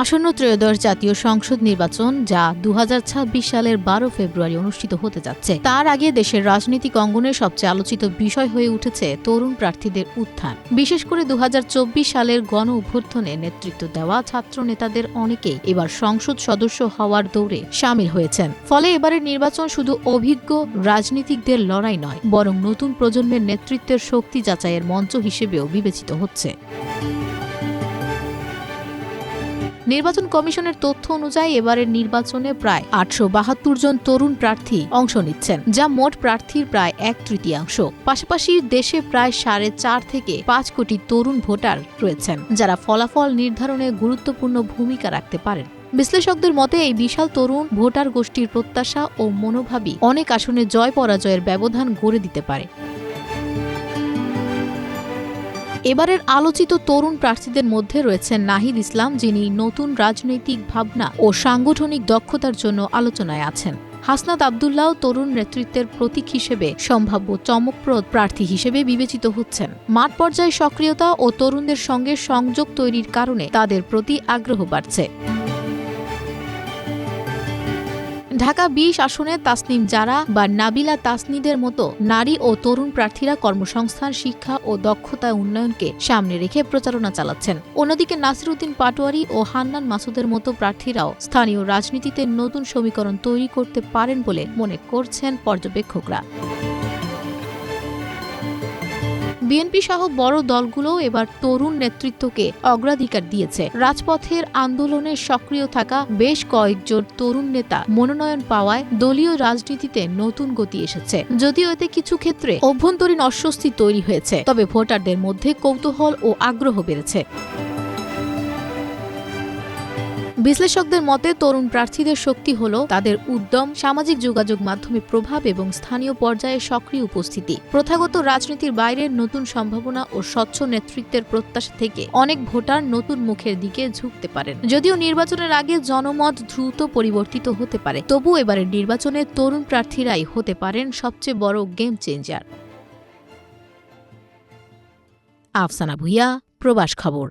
আসন্ন ত্রয়োদশ জাতীয় সংসদ নির্বাচন, যা দু হাজার ছাব্বিশ সালের বারো ফেব্রুয়ারি অনুষ্ঠিত হতে যাচ্ছে। তার আগে দেশের রাজনৈতিক অঙ্গনে সবচেয়ে আলোচিত বিষয় হয়ে উঠেছে তরুণ প্রার্থীদের উত্থান। বিশেষ করে দু হাজার চব্বিশ সালের গণ অভ্যর্থনে নেতৃত্ব দেওয়া ছাত্র নেতাদের অনেকেই এবার সংসদ সদস্য হওয়ার দৌড়ে সামিল হয়েছেন। ফলে এবারের নির্বাচন শুধু অভিজ্ঞ রাজনীতিকদের লড়াই নয়, বরং নতুন প্রজন্মের নেতৃত্বের শক্তি যাচাইয়ের মঞ্চ হিসেবেও বিবেচিত হচ্ছে। নির্বাচন কমিশনের তথ্য অনুযায়ী এবারের নির্বাচনে প্রায় আটশো বাহাত্তর জন তরুণ প্রার্থী অংশ নিচ্ছেন, যা মোট প্রার্থীর প্রায় এক তৃতীয়াংশ। পাশাপাশি দেশে প্রায় সাড়ে চার থেকে পাঁচ কোটি তরুণ ভোটার রয়েছেন, যারা ফলাফল নির্ধারণে গুরুত্বপূর্ণ ভূমিকা রাখতে পারেন। বিশ্লেষকদের মতে, এই বিশাল তরুণ ভোটার গোষ্ঠীর প্রত্যাশা ও মনোভাবই অনেক আসনে জয় পরাজয়ের ব্যবধান গড়ে দিতে পারে। এবারের আলোচিত তরুণ প্রার্থীদের মধ্যে রয়েছেন নাহিদ ইসলাম, যিনি নতুন রাজনৈতিক ভাবনা ও সাংগঠনিক দক্ষতার জন্য আলোচনায় আছেন। হাসনাত আবদুল্লাহ তরুণ নেতৃত্বের প্রতীক হিসেবে সম্ভাব্য চমকপ্রদ প্রার্থী হিসেবে বিবেচিত হচ্ছেন। মাঠ পর্যায়ে সক্রিয়তা ও তরুণদের সঙ্গে সংযোগ তৈরির কারণে তাদের প্রতি আগ্রহ বাড়ছে। ঢাকা বিশ আসনে তাসনিম জারা বা নাবিলা তাসনিদের মতো নারী ও তরুণ প্রার্থীরা কর্মসংস্থান, শিক্ষা ও দক্ষতা উন্নয়নকে সামনে রেখে প্রচারণা চালাচ্ছেন। অন্যদিকে নাসিরুদ্দিন পাটোয়ারি ও হান্নান মাসুদের মতো প্রার্থীরাও স্থানীয় রাজনীতিতে নতুন সমীকরণ তৈরি করতে পারেন বলে মনে করছেন পর্যবেক্ষকরা। বিএনপি সহ বড় দলগুলোও এবার তরুণ নেতৃত্বকে অগ্রাধিকার দিয়েছে। রাজপথের আন্দোলনে সক্রিয় থাকা বেশ কয়েকজন তরুণ নেতা মনোনয়ন পাওয়ায় দলীয় রাজনীতিতে নতুন গতি এসেছে। যদিও এতে কিছু ক্ষেত্রে অভ্যন্তরীণ অস্বস্তি তৈরি হয়েছে, তবে ভোটারদের মধ্যে কৌতূহল ও আগ্রহ বেড়েছে। বিশ্লেষকদের মতে, তরুণ প্রার্থীদের শক্তি হল তাদের উদ্যম, সামাজিক যোগাযোগ মাধ্যমে প্রভাব এবং স্থানীয় পর্যায়ে সক্রিয় উপস্থিতি। প্রথাগত রাজনীতির বাইরের নতুন সম্ভাবনা ও স্বচ্ছ নেতৃত্বের প্রত্যাশা থেকে অনেক ভোটার নতুন মুখের দিকে ঝুঁকতে পারেন। যদিও নির্বাচনের আগে জনমত দ্রুত পরিবর্তিত হতে পারে, তবু এবারের নির্বাচনে তরুণ প্রার্থীরাই হতে পারেন সবচেয়ে বড় গেম চেঞ্জার আফসানা ভুইয়া, প্রবাস খবর।